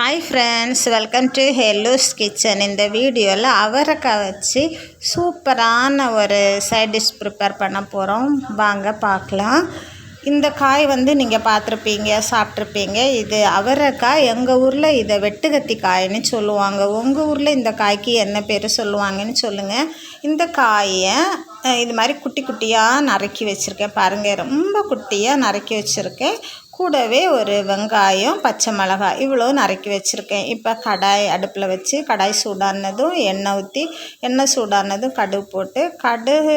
Hi friends welcome to hello's kitchen இந்த வீடியோவில் அவரைக்காய் வச்சு சூப்பரான ஒரு சைட் டிஷ் ப்ரிப்பேர் பண்ண போகிறோம் வாங்க பார்க்கலாம். இந்த காய் வந்து நீங்கள் பார்த்துருப்பீங்க சாப்பிட்ருப்பீங்க இது அவரைக்காய். எங்கள் ஊரில் இதை வெட்டுகத்தி காயின்னு சொல்லுவாங்க. உங்கள் ஊரில் இந்த காய்க்கு என்ன பேர் சொல்லுவாங்கன்னு சொல்லுங்கள் இந்த காயை இது மாதிரி குட்டி குட்டியாக நறுக்கி வச்சுருக்கேன். பாருங்கள் ரொம்ப குட்டியாக நறுக்கி வச்சுருக்கேன். கூடவே ஒரு வெங்காயம் பச்சை மிளகாய் இவ்வளோ நறுக்கி வச்சுருக்கேன். இப்போ கடாய் அடுப்பில் வச்சு கடாய் சூடானதும் எண்ணெய் ஊற்றி எண்ணெய் சூடானதும் கடுகு போட்டு கடுகு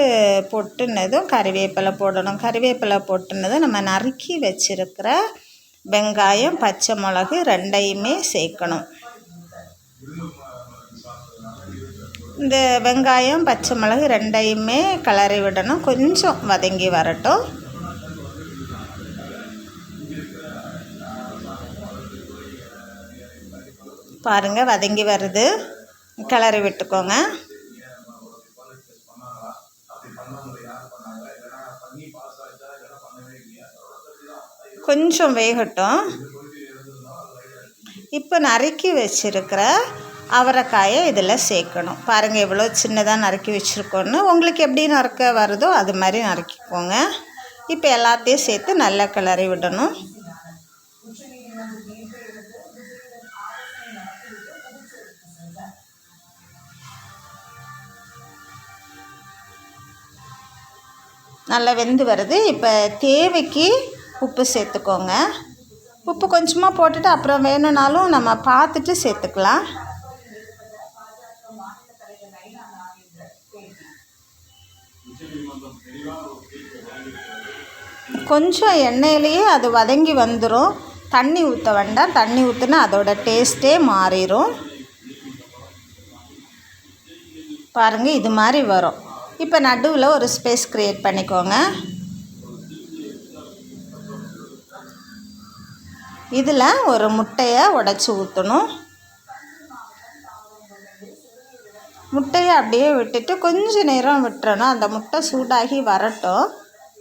பொட்டுனதும் கறிவேப்பிலை போடணும். கறிவேப்பிலை போட்டுனதும் நம்ம நறுக்கி வச்சுருக்கிற வெங்காயம் பச்சை மிளகு ரெண்டையுமே சேர்க்கணும். இந்த வெங்காயம் பச்சை மிளகு ரெண்டையுமே கிளறி விடணும். கொஞ்சம் வதங்கி வரட்டும். பாருங்கள் வதங்கி வருது. கிளறி விட்டுக்கோங்க. கொஞ்சம் வேகட்டும். இப்போ நறுக்கி வச்சுருக்கிற அவரைக்காயை இதில் சேர்க்கணும். பாருங்கள் எவ்வளோ சின்னதாக நறுக்கி வச்சுருக்கோன்னு உங்களுக்கு எப்படி நறுக்க வருதோ அது மாதிரி நறுக்கிக்கோங்க. இப்போ எல்லாத்தையும் சேர்த்து நல்லா கிளறி விடணும். நல்லா வெந்து வருது. இப்போ தேவைக்கு உப்பு சேர்த்துக்கோங்க. உப்பு கொஞ்சமாக போட்டுட்டு அப்புறம் வேணும்னாலும் நம்ம பார்த்துட்டு சேர்த்துக்கலாம். கொஞ்சம் எண்ணெயிலேயே அது வதங்கி வந்துடும் தண்ணி ஊற்ற வேண்டாம். தண்ணி ஊற்றுனா அதோட டேஸ்ட்டே மாறிடும் பாருங்கள் இது மாதிரி வரும். இப்போ நடுவில் ஒரு ஸ்பேஸ் க்ரியேட் பண்ணிக்கோங்க. இதில் ஒரு முட்டையை உடச்சி ஊற்றணும் முட்டையை அப்படியே விட்டுட்டு கொஞ்சம் நேரம் விட்டுறணும். அந்த முட்டை சூடாகி வரட்டும்.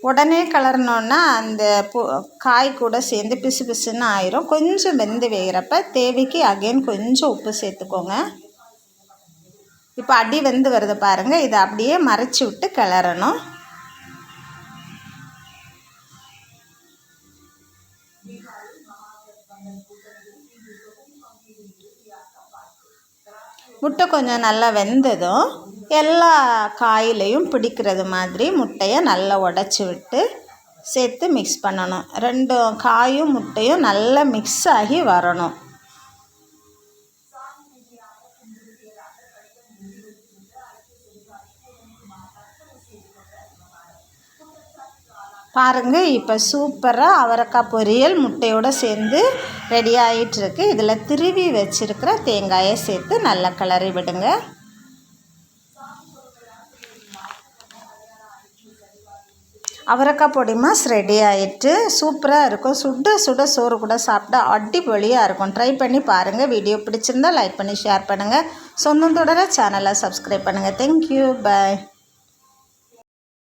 உடனே கலரணுன்னா அந்த பூ காய் கூட சேர்ந்து பிசு பிசுன்னு ஆயிரும். கொஞ்சம் வெந்து வேகிறப்ப தேவைக்கு அகைன் கொஞ்சம் உப்பு சேர்த்துக்கோங்க. இப்போ அடி வெந்து வருது பாருங்கள் இதை அப்படியே மறைச்சி விட்டு கிளறணும். முட்டை கொஞ்சம் நல்லா வெந்ததும் எல்லா காயிலையும் பிடிக்கிறது மாதிரி முட்டையை நல்லா உடச்சி விட்டு சேர்த்து மிக்ஸ் பண்ணணும். ரெண்டும் காயும் முட்டையும் நல்லா மிக்ஸ் ஆகி வரணும். பாருங்கள் இப்போ சூப்பராக அவரைக்காய் பொரியல் முட்டையோடு சேர்ந்து ரெடி ஆகிட்டுருக்கு இதில் திருவி வச்சுருக்கிற தேங்காயை சேர்த்து நல்லா கிளறி விடுங்க. அவரைக்காய் பொடி மாஸ் ரெடி ஆகிட்டு சூப்பராக இருக்கும். சுட சுட சோறு கூட சாப்பிட்டா அடிப்பொலியாக இருக்கும். ட்ரை பண்ணி பாருங்கள் வீடியோ பிடிச்சிருந்தால் லைக் பண்ணி ஷேர் பண்ணுங்கள் சொந்தம் தொடர சேனலை சப்ஸ்கிரைப் பண்ணுங்கள் தேங்க்யூ பாய்